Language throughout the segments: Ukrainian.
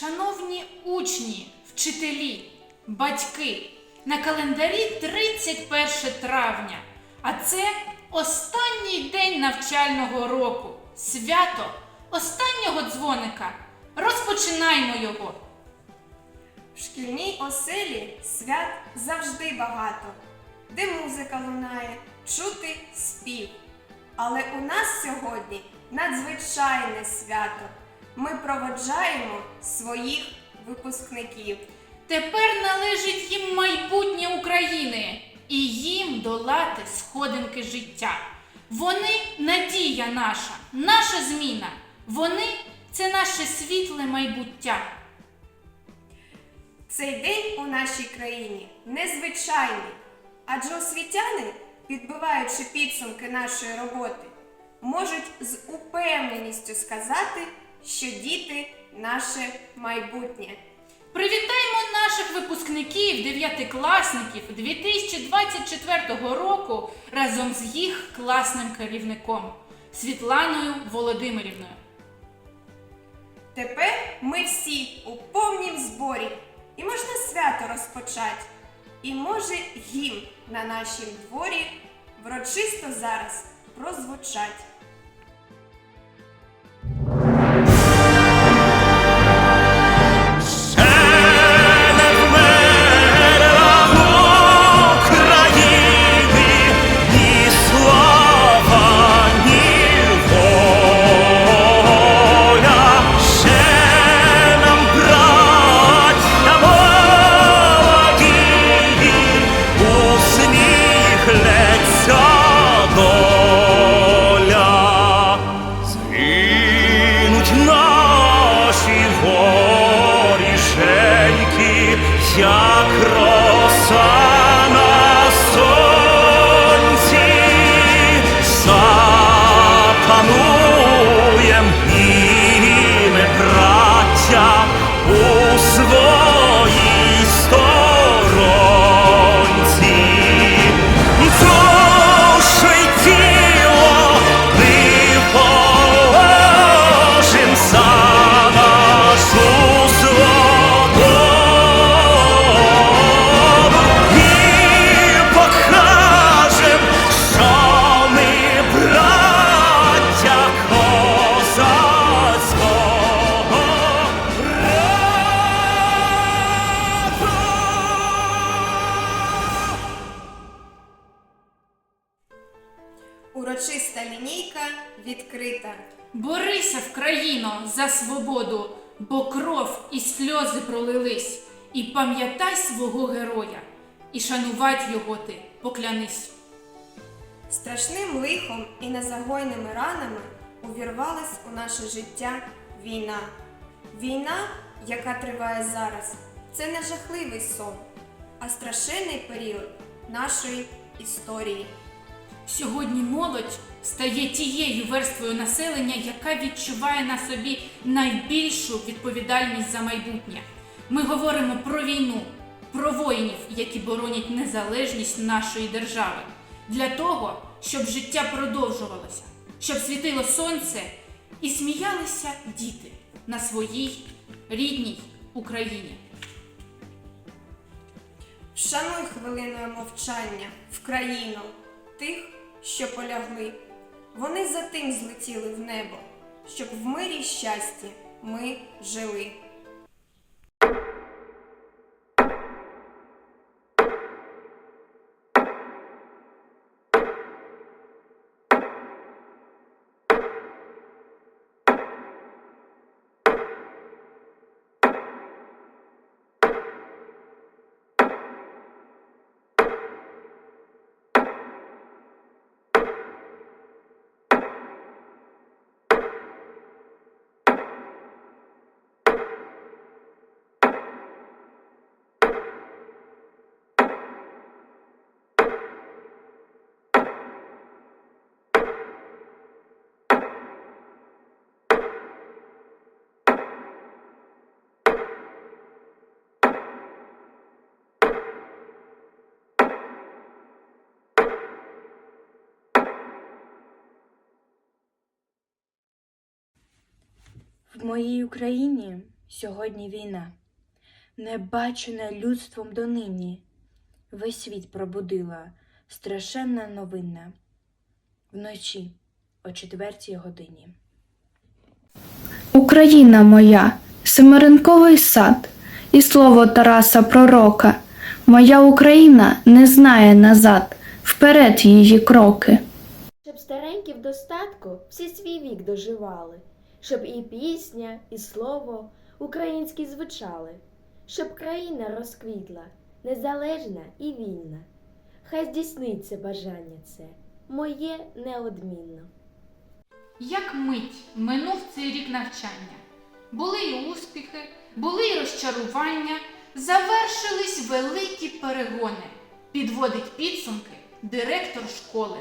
Шановні учні, вчителі, батьки, на календарі 31 травня, а це останній день навчального року, свято останнього дзвоника. Розпочинаймо його. В шкільній оселі свят завжди багато, де музика лунає, чути спів. Але у нас сьогодні надзвичайне свято. Ми проводжаємо своїх випускників. Тепер належить їм майбутнє України і їм долати сходинки життя. Вони надія наша, наша зміна. Вони це наше світле майбуття. Цей день у нашій країні незвичайний, адже освітяни, підбиваючи підсумки нашої роботи, можуть з упевненістю сказати, що діти наше майбутнє. Привітаємо наших випускників, дев'ятикласників 2024 року разом з їх класним керівником Світланою Володимирівною. Тепер ми всі у повнім зборі, і можна свято розпочати. І може гімн на нашім дворі врочисто зараз прозвучать. Як роса Урочиста лінійка відкрита. Борися в країно за свободу, бо кров і сльози пролились, і пам'ятай свого героя, і шанувать його ти, поклянись. Страшним лихом і незагойними ранами увірвалась у наше життя війна. Війна, яка триває зараз, це не жахливий сон, а страшенний період нашої історії. Сьогодні молодь стає тією верствою населення, яка відчуває на собі найбільшу відповідальність за майбутнє. Ми говоримо про війну, про воїнів, які боронять незалежність нашої держави, для того, щоб життя продовжувалося, щоб світило сонце і сміялися діти на своїй рідній Україні. Вшануй хвилиною мовчання в країну тих, що полягли. Вони за тим злетіли в небо, щоб в мирі щасті ми жили. В моїй Україні Сьогодні війна, небачена людством донині. Весь світ пробудила страшенна новина. Вночі о четвертій годині. Україна моя, семеринковий сад, і слово Тараса Пророка. Моя Україна не знає назад, вперед її кроки. Щоб старенькі в достатку всі свій вік доживали, щоб і пісня, і слово українські звучали, щоб країна розквітла, незалежна і вільна. Хай здійсниться бажання це, моє неодмінно. Як мить минув цей рік навчання. Були й успіхи, були й розчарування, завершились великі перегони. Підводить підсумки директор школи.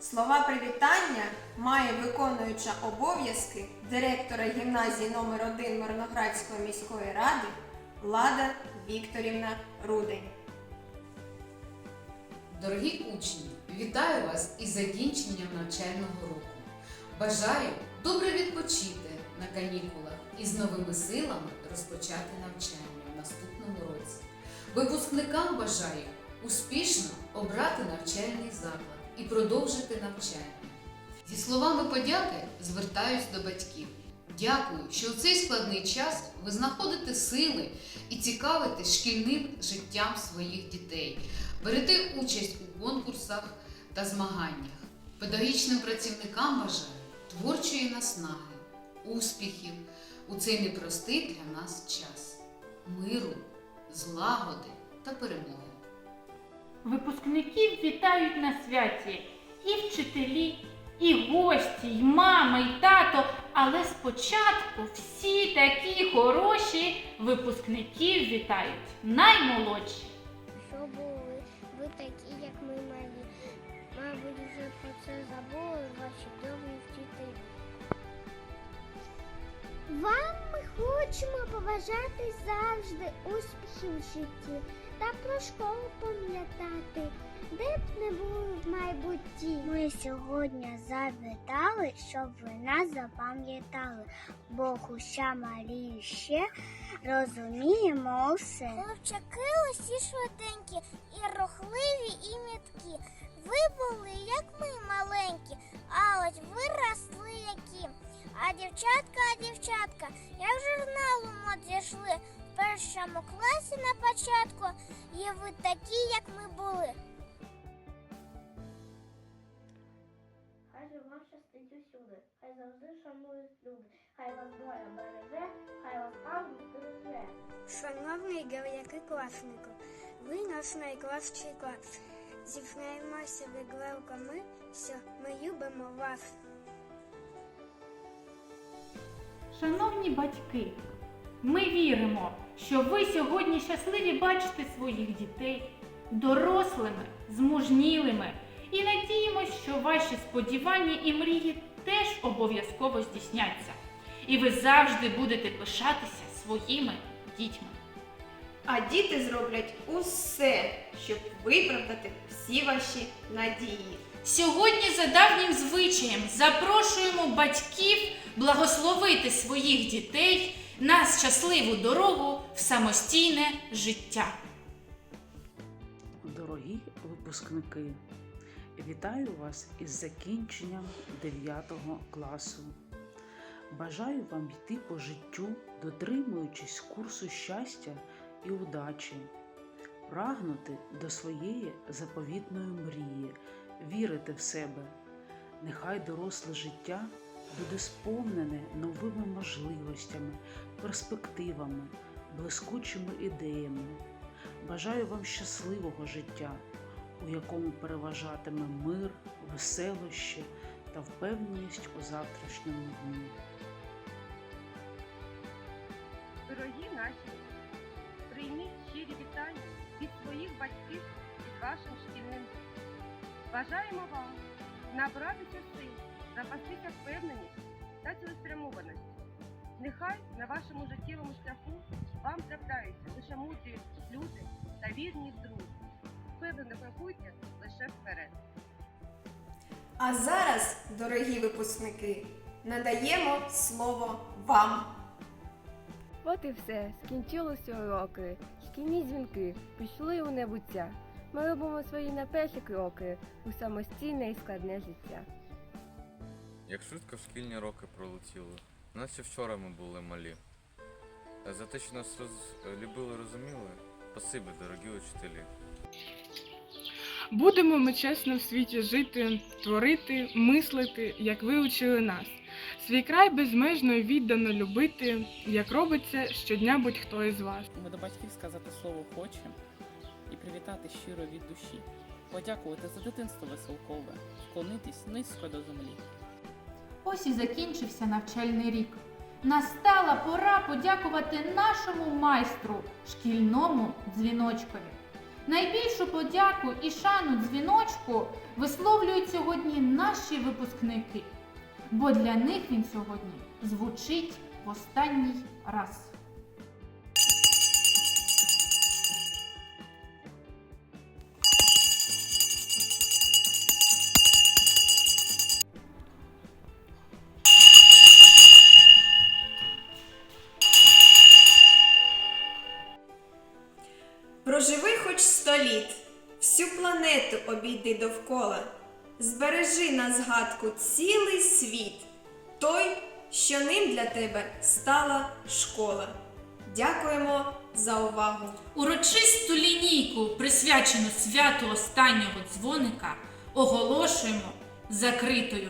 Слова привітання має виконуюча обов'язки директора гімназії номер 1 Мирноградської міської ради Лада Вікторівна Рудень. Дорогі учні, вітаю вас із закінченням навчального року. Бажаю добре відпочити на канікулах і з новими силами розпочати навчання в наступному році. Випускникам бажаю успішно обрати навчальний заклад і продовжити навчання. Зі словами подяки звертаюсь до батьків. Дякую, що у цей складний час ви знаходите сили і цікавитесь шкільним життям своїх дітей. Берете участь у конкурсах та змаганнях. Педагогічним працівникам бажаю творчої наснаги, успіхів у цей непростий для нас час, миру, злагоди та перемоги. Випускників вітають на святі і вчителі, і гості, і мама, і тато. Але спочатку всі такі хороші випускників вітають наймолодші. що були ви такі, як ми малі. Мабуть, вже про це забули ваші добрі вчителі. Вам ми хочемо побажати завжди успіхів в житті про школу пам'ятати, де б не були в майбутті. Ми сьогодні завітали, щоб ви нас запам'ятали, бо хоча малі ще розуміємо все. Хлопчаки усі швиденькі, і рухливі, і міткі. Ви були, як ми маленькі, а ось виросли які. А дівчатка, а дівчатка, як зійшли в першому класі на початку, і ви такі, як ми були. Хай же вам щастить усюди, хай завжди шанують люди, хай вас доля береже, хай вас ангел береже. Шановний класнику, ви наш найкращий клас. Зіфнаємося відлевка ми, що ми любимо вас. Шановні батьки, ми віримо, що ви сьогодні щасливі бачити своїх дітей дорослими, змужнілими і надіємось, що ваші сподівання і мрії теж обов'язково здійсняться. І ви завжди будете пишатися своїми дітьми. А діти зроблять усе, щоб виправдати всі ваші надії. Сьогодні за давнім звичаєм запрошуємо батьків благословити своїх дітей на щасливу дорогу самостійне життя. Дорогі випускники, вітаю вас із закінченням 9 класу. Бажаю вам йти по життю, дотримуючись курсу щастя і удачі, прагнути до своєї заповітної мрії, вірити в себе. Нехай доросле життя буде сповнене новими можливостями, перспективами, блискучими ідеями. Бажаю вам щасливого життя, у якому переважатиме мир, веселощі та впевненість у завтрашньому дні. Дорогі наші, прийміть щирі вітання від своїх батьків під вашим шкільним. Бажаємо вам набратися сил, запастися впевненість та цілеспрямованості. Нехай на вашому життєвому шляху вам трапляються лише мудрі люди та вірні друзі. Впевнено крокуйте лише вперед. А зараз, дорогі випускники, надаємо слово вам. От і все, скінчилися уроки, шкільні дзвінки, пішли у небуття. Ми робимо свої не перші кроки у самостійне і складне життя. Як швидко шкільні роки пролетіли, наче вчора ми були малі. За те, що нас роз... любили, розуміли, спасибі, дорогі учителі. Будемо ми чесно в світі жити, творити, мислити, як ви учили нас. Свій край безмежно і віддано любити, як робиться щодня будь-хто із вас. Ми до батьків сказати слово хочемо і привітати щиро від душі, подякувати за дитинство веселкове, вклонитись низько до землі. Ось і закінчився навчальний рік. Настала пора подякувати нашому майстру, шкільному дзвіночкові. Найбільшу подяку і шану дзвіночку висловлюють сьогодні наші випускники, бо для них він сьогодні звучить в останній раз. Сто літ, всю планету обійди довкола, збережи на згадку цілий світ, той, що ним для тебе стала школа. Дякуємо за увагу! Урочисту лінійку, присвячену святу останнього дзвоника, оголошуємо закритою.